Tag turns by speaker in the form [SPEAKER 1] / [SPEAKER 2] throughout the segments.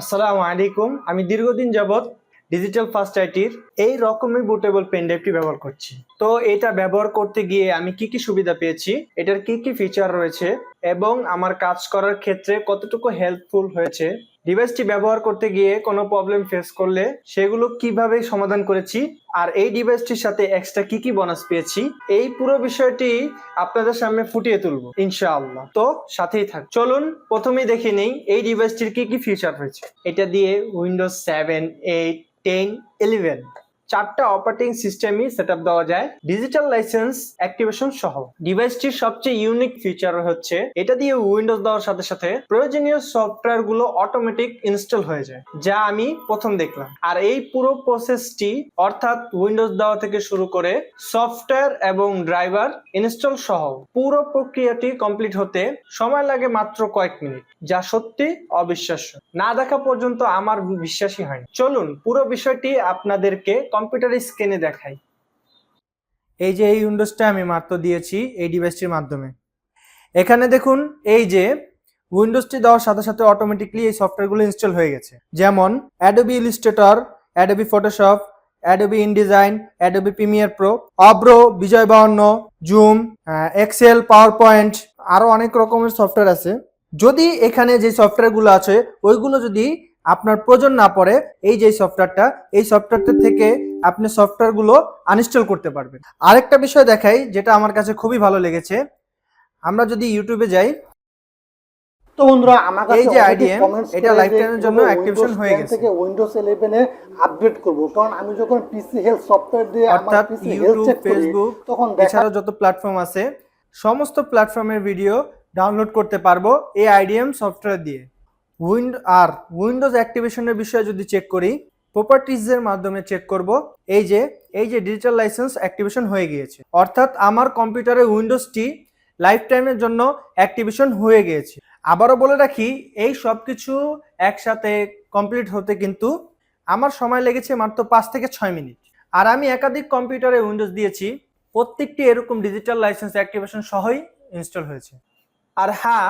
[SPEAKER 1] আসসালামু আলাইকুম। আমি দীর্ঘদিন যাবৎ ডিজিটাল ফার্স্ট আইটির এই রকমই বুটেবল পেনড্রাইভটি ব্যবহার করছি। তো এটা ব্যবহার করতে গিয়ে আমি কি কি সুবিধা পেয়েছি, এটার কি কি ফিচার রয়েছে এবং আমার কাজ করার ক্ষেত্রে কতটুকু হেল্পফুল হয়েছে ডিভাইসটি ব্যবহার করতে গিয়ে কোনো প্রবলেম ফেস করলে সেগুলো কীভাবে সমাধান করেছি? আর এই ডিভাইসটির সাথে এক্সট্রা কি কি বোনাস পেয়েছি? এই পুরো বিষয়টি আপনাদের সামনে ফুটিয়ে তুলব, ইনশাআল্লাহ। তো সাথেই থাক। চলুন, প্রথমেই দেখে নেই, এই ডিভাইসটির কি কি ফিচার রয়েছে? এটা দিয়ে Windows seven eight ten eleven চারটা অপারেটিং সিস্টেমই সেট দেওয়া যায়। ডিজিটাল লাইসেন্স অ্যাক্টিভেশন সহ। ডিভাইসটির সবচেয়ে ইউনিক ফিচার হচ্ছে, এটা দিয়ে উইন্ডোজ দেওয়ার সাথে সাথে প্রয়োজনীয় সফটওয়্যারগুলো অটোমেটিক ইনস্টল হয়ে যায়, যা আমি প্রথম দেখলাম। আর এই পুরো প্রসেসটি অর্থাৎ উইন্ডোজ দেওয়া থেকে শুরু করে সফটওয়্যার এবং ড্রাইভার ইনস্টল সহ, পুরো প্রক্রিয়াটি কমপ্লিট হতে সময় লাগে মাত্র কয়েক মিনিট, যা সত্যি অবিশ্বাস্য। না দেখা পর্যন্ত আমার বিশ্বাসই হয় চলুন, পুরো বিষয়টি আপনাদেরকে কম্পিউটার স্ক্রিনে দেখাই। এই যে এই উইন্ডোজটা আমি মাত্র দিয়েছি এই ডিভাইসটির মাধ্যমে। এখানে দেখুন, এই যে উইন্ডোজটি দেওয়ার সাথে সাথে অটোমেটিকলি এই সফটওয়্যারগুলো ইনস্টল হয়ে গেছে। যেমন Adobe Illustrator Adobe Photoshop Adobe InDesign Adobe Premiere Pro Avro Bijoy বাউন্ন জুম এক্সেল পাওয়ার পয়েন্ট আরও অনেক রকমের সফটওয়্যার আছে। যদি এখানে যে সফটওয়্যারগুলো আছে, ওইগুলো যদি আপনার প্রয়োজন না পড়ে এই যে সফটওয়্যারটা এই সফটওয়্যারটা থেকে আপনি সফটওয়্যারগুলো আনইনস্টল করতে পারবেন। আরেকটা বিষয় দেখাই যেটা আমার কাছে খুবই ভালো লেগেছে। আমরা যদি ইউটিউবে যাই
[SPEAKER 2] তো বন্ধুরা আমার কাছে
[SPEAKER 1] এই যে
[SPEAKER 2] comments
[SPEAKER 1] এটা lifetime এর জন্য
[SPEAKER 2] অ্যাক্টিভেশন
[SPEAKER 1] হয়ে গেছে।
[SPEAKER 2] থেকে উইন্ডোজ 11 এ আপডেট করব। কারণ আমি যখন পিসি হেলথ সফটওয়্যার দিয়ে আমার পিসি হেলথ
[SPEAKER 1] ইউটিউব
[SPEAKER 2] চেক করি
[SPEAKER 1] ফেসবুক
[SPEAKER 2] তখন দেখা
[SPEAKER 1] এছাড়াও যত প্ল্যাটফর্ম আছে সমস্ত প্ল্যাটফর্মের ভিডিও ডাউনলোড করতে পারব এই আইডিএম সফটওয়্যার দিয়ে। উইন্ড, আর উইন্ডোজ অ্যাক্টিভেশনের বিষয়ে যদি চেক করি প্রপার্টিজের মাধ্যমে চেক করব, এই যে এই যে ডিজিটাল লাইসেন্স অ্যাক্টিভেশন হয়ে গিয়েছে। অর্থাৎ আমার কম্পিউটারে উইন্ডোজটি লাইফ টাইমের জন্য অ্যাক্টিভেশন হয়ে গিয়েছে। আবারও বলে রাখি, এই সব কিছু একসাথে কমপ্লিট হতে কিন্তু আমার সময় লেগেছে মাত্র পাঁচ থেকে ছয় মিনিট। আর আমি একাধিক কম্পিউটারে উইন্ডোজ দিয়েছি, প্রত্যেকটি এরকম ডিজিটাল লাইসেন্স অ্যাক্টিভেশন সহই ইনস্টল হয়েছে। আর হ্যাঁ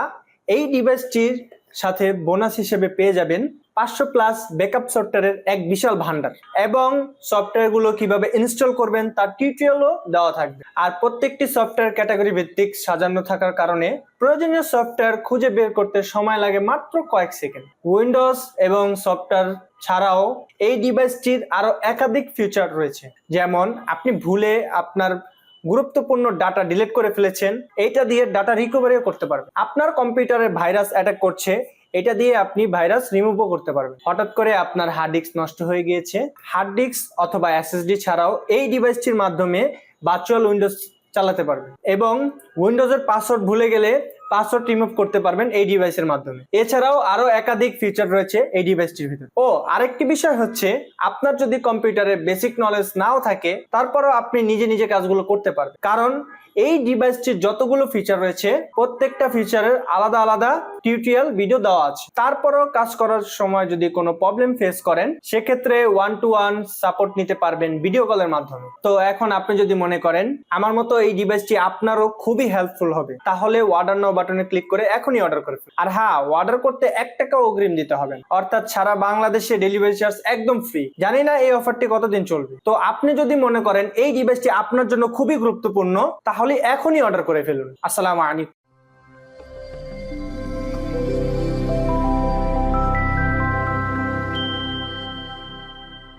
[SPEAKER 1] এই ডিভাইসটির সাথে বোনাস হিসেবে পেয়ে যাবেন পাঁচশো প্লাস ব্যাকআপ সফটওয়্যারের এক বিশাল ভান্ডার এবং সফটওয়্যারগুলো কীভাবে ইনস্টল করবেন তার টিউটোরিয়ালও দেওয়া থাকবে। আর প্রত্যেকটি সফটওয়্যার ক্যাটাগরি ভিত্তিক সাজানো থাকার কারণে প্রয়োজনীয় সফটওয়্যার খুঁজে বের করতে সময় লাগে মাত্র কয়েক সেকেন্ড। উইন্ডোজ এবং সফটওয়্যার ছাড়াও এই ডিভাইসটির আরও একাধিক ফিচার রয়েছে। যেমন আপনি ভুলে আপনার গুরুত্বপূর্ণ ডাটা ডিলিট করে ফেলেছেন, এইটা দিয়ে ডাটা রিকভারিও করতে পারবেন। আপনার কম্পিউটারে ভাইরাস অ্যাটাক করছে, এটা দিয়ে আপনি ভাইরাস রিমুভও করতে পারবেন। হঠাৎ করে আপনার হার্ড ডিস্ক নষ্ট হয়ে গিয়েছে। হার্ড ডিস্ক অথবা এসএসডি ছাড়াও এই ডিভাইসটির মাধ্যমে ভার্চুয়াল উইন্ডোজ চালাতে পারবেন। এবং উইন্ডোজের পাসওয়ার্ড ভুলে গেলে পাসওয়ার্ড রিমুভ করতে পারবেন এই ডিভাইসের মাধ্যমে। এছাড়াও আরও একাধিক ফিচার রয়েছে এই ডিভাইসটির ভিতরে। ও, আরেকটি বিষয় হচ্ছে, আপনার যদি কম্পিউটারে বেসিক নলেজ নাও থাকে, তারপরেও আপনি নিজে নিজে কাজগুলো করতে পারবেন। কারণ এই ডিভাইসটির যতগুলো ফিচার রয়েছে, প্রত্যেকটা ফিচারের আলাদা আলাদা টিউটোরিয়াল ভিডিও দেওয়া আছে। তারপরেও কাজ করার সময় যদি কোনো প্রবলেম ফেস করেন, সেক্ষেত্রে ওয়ান টু ওয়ান সাপোর্ট নিতে পারবেন ভিডিও কলের মাধ্যমে। তো এখন আপনি যদি মনে করেন, আমার মতো এই ডিভাইসটি আপনারও খুবই হেল্পফুল হবে, তাহলে নাও বাটনে ক্লিক করে এখনই অর্ডার করে ফেলুন। আর হ্যাঁ অর্ডার করতে এক টাকা অগ্রিম দিতে হবে অর্থাৎ সারা বাংলাদেশে ডেলিভারি চার্জ একদম ফ্রি জানি না এই অফারটি কতদিন চলবে। তো আপনি যদি মনে করেন এই ডিভাইসটি আপনার জন্য খুবই গুরুত্বপূর্ণ, তাহলে এখনই অর্ডার করে ফেলুন। আসসালামু আলাইকুম।